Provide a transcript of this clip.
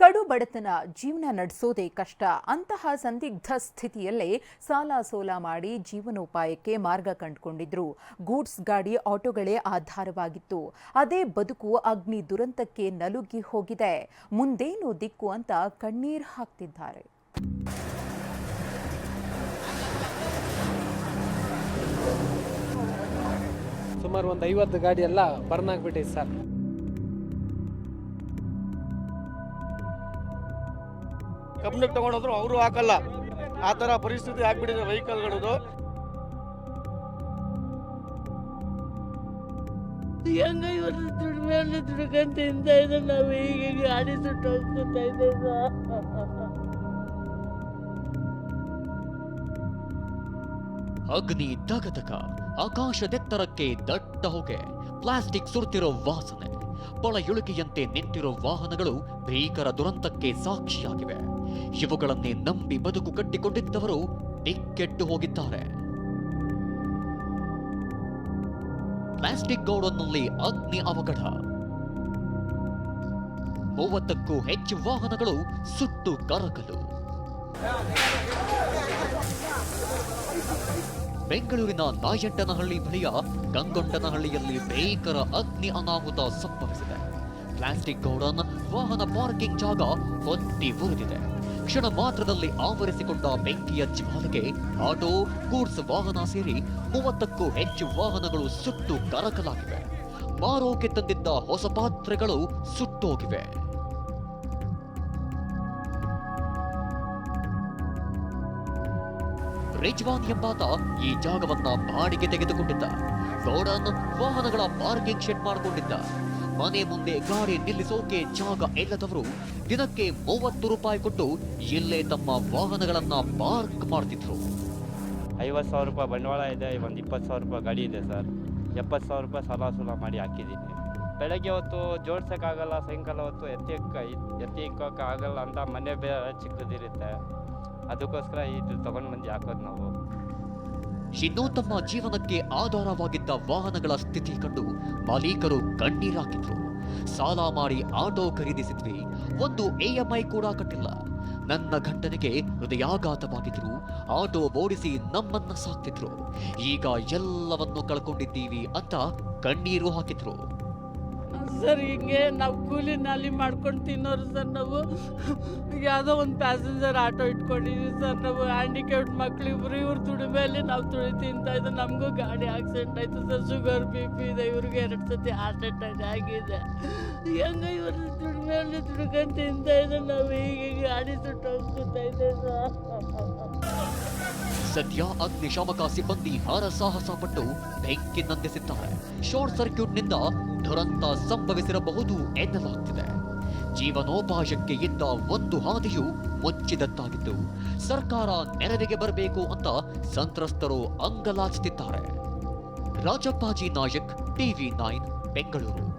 ಕಡು ಬಡತನ ಜೀವನ ನಡೆಸೋದೇ ಕಷ್ಟ. ಅಂತಹ ಸಂದಿಗ್ಧ ಸ್ಥಿತಿಯಲ್ಲೇ ಸಾಲ ಸೋಲ ಮಾಡಿ ಜೀವನೋಪಾಯಕ್ಕೆ ಮಾರ್ಗ ಕಂಡುಕೊಂಡಿದ್ರು. ಗೂಡ್ಸ್ ಗಾಡಿ ಆಟೋಗಳೇ ಆಧಾರವಾಗಿತ್ತು. ಅದೇ ಬದುಕು ಅಗ್ನಿ ದುರಂತಕ್ಕೆ ನಲುಗಿ ಹೋಗಿದೆ. ಮುಂದೇನು ದಿಕ್ಕು ಅಂತ ಕಣ್ಣೀರು ಹಾಕ್ತಿದ್ದಾರೆ. ಸುಮಾರು ಒಂದು ಐವತ್ತು ಗಾಡಿ ಎಲ್ಲ ಬರ್ನ್ ಆಗ್ಬಿಟ್ಟಿದೆ ಸರ್. ಕಂಪ್ನಿಗೆ ತಗೊಂಡೋದ್ರು ಅವರು ಹಾಕಲ್ಲ. ಆ ಥರ ಪರಿಸ್ಥಿತಿ ಆಗ್ಬಿಟ್ಟಿದೆ ವೆಹಿಕಲ್ಗಳದು. ಹೆಂಗ ಇವರು ದುಡಿಮೆ ದುಡ್ಕೊಂಡ್ ತಿಂತ ಇದ್ರೆ ನಾವು ಹೀಗೆ ಗಾಡಿ ಸುಟ್ಟು ಹೋಗ್ತಾ ಇದ್ದೇವೆ. ಅಗ್ನಿ ದಗದಕ ಆಕಾಶದೆತ್ತರಕ್ಕೆ ದಟ್ಟ ಹೊಗೆ ಪ್ಲಾಸ್ಟಿಕ್ ಸುರ್ತಿರೋ ವಾಸನೆ ಪಳಯುಳಿಕೆಯಂತೆ ನಿಂತಿರೋ ವಾಹನಗಳು ಭೀಕರ ದುರಂತಕ್ಕೆ ಸಾಕ್ಷಿಯಾಗಿವೆ. ಇವುಗಳನ್ನೇ ನಂಬಿ ಬದುಕು ಕಟ್ಟಿಕೊಂಡಿದ್ದವರು ದಿಕ್ಕೆಟ್ಟು ಹೋಗಿದ್ದಾರೆ. ಪ್ಲಾಸ್ಟಿಕ್ ಗೌಡನ್ನಲ್ಲಿ ಅಗ್ನಿ ಅವಘಡ. ಮೂವತ್ತಕ್ಕೂ ಹೆಚ್ಚು ವಾಹನಗಳು ಸುಟ್ಟು ಕರಕಲು ಬೆಂಗಳೂರಿನ ನಾಯಂಟನಹಳ್ಳಿ ಬಳಿಯ ಗಂಗೊಂಡನಹಳ್ಳಿಯಲ್ಲಿ ಭೀಕರ ಅಗ್ನಿ ಅನಾಹುತ ಸಂಭವಿಸಿದೆ. ಪ್ಲಾಸ್ಟಿಕ್ ಗೌಡನ್ ವಾಹನ ಪಾರ್ಕಿಂಗ್ ಜಾಗ ಹೊತ್ತಿ ಉರಿದಿದೆ ಕ್ಷಣ ಮಾತ್ರದಲ್ಲಿ ಆವರಿಸಿಕೊಂಡ ಬೆಂಕಿಯ ಜ್ವಾಲೆಗೆ ಆಟೋ ಗೂಡ್ಸ್ ವಾಹನ ಸೇರಿ ಮೂವತ್ತಕ್ಕೂ ಹೆಚ್ಚು ವಾಹನಗಳು ಸುಟ್ಟು ಕರಕಲಾಗಿವೆ. ಮಾರೋಕೆ ತಂದಿದ್ದ ಹೊಸ ಪಾತ್ರೆಗಳು ಸುಟ್ಟೋಗಿವೆ. ರಿಜ್ವಾನ್ ಎಂಬಾತ ಈ ಜಾಗವನ್ನ ಬಾಡಿಗೆ ತೆಗೆದುಕೊಂಡಿದ್ದ. ಗೌಡನ್ ವಾಹನಗಳ ಪಾರ್ಕಿಂಗ್ ಶೆಡ್ ಮಾಡಿಕೊಂಡಿದ್ದ. ಮನೆ ಮುಂದೆ ಗಾಡಿ ನಿಲ್ಲಿಸೋಕೆ ಜಾಗ ಇಲ್ಲದವರು ದಿನಕ್ಕೆ ಮೂವತ್ತು ರೂಪಾಯಿ ಕೊಟ್ಟು ಇಲ್ಲೇ ತಮ್ಮ ವಾಹನಗಳನ್ನ ಪಾರ್ಕ್ ಮಾಡ್ತಿದ್ರು. ಐವತ್ತು ಸಾವಿರ ರೂಪಾಯಿ ಬಂಡವಾಳ ಇದೆ, ಒಂದು ಇಪ್ಪತ್ತು ಸಾವಿರ ರೂಪಾಯಿ ಗಾಡಿ ಇದೆ ಸರ್. ಎಪ್ಪತ್ತು ಸಾವಿರ ರೂಪಾಯಿ ಸಾಲ ಸೂಲ ಮಾಡಿ ಹಾಕಿದ್ದೀನಿ. ಬೆಳಗ್ಗೆ ಹೊತ್ತು ಜೋಡ್ಸೋಕ್ಕಾಗಲ್ಲ, ಸಾಯಂಕಾಲ ಹೊತ್ತು ಎತ್ತಿ ಎತ್ತಿ ಇಕ್ಕೋಕೆ ಆಗಲ್ಲ ಅಂತ ಮನೆ ಬೇರೆ ಚಿಕ್ಕದಿರುತ್ತೆ. ಅದಕ್ಕೋಸ್ಕರ ಇದು ತೊಗೊಂಡು ಬಂದು ಹಾಕೋದು ನಾವು. ಇನ್ನು ತಮ್ಮ ಜೀವನಕ್ಕೆ ಆಧಾರವಾಗಿದ್ದ ವಾಹನಗಳ ಸ್ಥಿತಿ ಕಂಡು ಮಾಲೀಕರು ಕಣ್ಣೀರಾಕಿದ್ರು ಸಾಲ ಮಾಡಿ ಆಟೋ ಖರೀದಿಸಿದ್ವಿ. ಒಂದು ಎಎಂಐ ಕೂಡ ಕಟ್ಟಿಲ್ಲ. ನನ್ನ ಗಂಡನಿಗೆ ಹೃದಯಾಘಾತವಾಗಿದ್ರು. ಆಟೋ ಓಡಿಸಿ ನಮ್ಮನ್ನ ಸಾಕ್ತಿದ್ರು. ಈಗ ಎಲ್ಲವನ್ನು ಕಳ್ಕೊಂಡಿದ್ದೀವಿ ಅಂತ ಕಣ್ಣೀರು ಹಾಕಿದ್ರು. ಸರ್, ಹಿಂಗೆ ನಾವು ಕೂಲಿ ನಾಲಿ ಮಾಡ್ಕೊಂಡು ತಿನ್ನೋರು ಸರ್ ನಾವು. ಯಾವುದೋ ಒಂದು ಪ್ಯಾಸೆಂಜರ್ ಆಟೋ ಇಟ್ಕೊಂಡಿದ್ದೀವಿ ಸರ್ ನಾವು. ಹ್ಯಾಂಡಿಕ್ಯಾಪ್ಡ್ ಮಕ್ಳು ಇಬ್ರು, ಇವ್ರ ದುಡಿಮೆಯಲ್ಲಿ ನಾವು ತುಳಿ ತಿಂತಾ ಇದ್ದು ನಮಗೂ ಗಾಡಿ ಆಕ್ಸಿಡೆಂಟ್ ಆಯಿತು ಸರ್. ಶುಗರ್ ಬಿ ಪಿ ಇದೆ, ಇವ್ರಿಗೆ ಎರಡು ಸತಿ ಹಾರ್ಟ್ ಅಟ್ಯಾಕ್ ಆಗಿದೆ. ಹೆಂಗೆ ಇವ್ರ ದುಡಿಮೆಯಲ್ಲಿ ದುಡ್ಕೊಂಡು ತಿಂತಾ ಇದ್ದು ನಾವು ಹೀಗೆ ಗಾಡಿ ಸುಟ್ಟು ಹೋಗ್ತಾ ಸರ್. ಸದ್ಯ ಅಗ್ನಿಶಾಮಕ ಸಿಬ್ಬಂದಿ ಹರಸಾಹಸ ಪಟ್ಟು ಬೆಂಕಿ ನಂದಿಸಿದ್ದಾರೆ. ಶಾರ್ಟ್ ಸರ್ಕ್ಯೂಟ್ನಿಂದ ದುರಂತ ಸಂಭವಿಸಿರಬಹುದು ಎನ್ನಲಾಗ್ತಿದೆ. ಜೀವನೋಪಾಯಕ್ಕೆ ಇದ್ದ ಒಂದು ಹಾದಿಯು ಮುಚ್ಚಿದತ್ತಾಗಿದ್ದು ಸರ್ಕಾರ ನೆರವಿಗೆ ಬರಬೇಕು ಅಂತ ಸಂತ್ರಸ್ತರು ಅಂಗಲಾಚುತ್ತಿದ್ದಾರೆ ರಾಜಪ್ಪಾಜಿ ನಾಯಕ್, ಟಿವಿ ನೈನ್, ಬೆಂಗಳೂರು.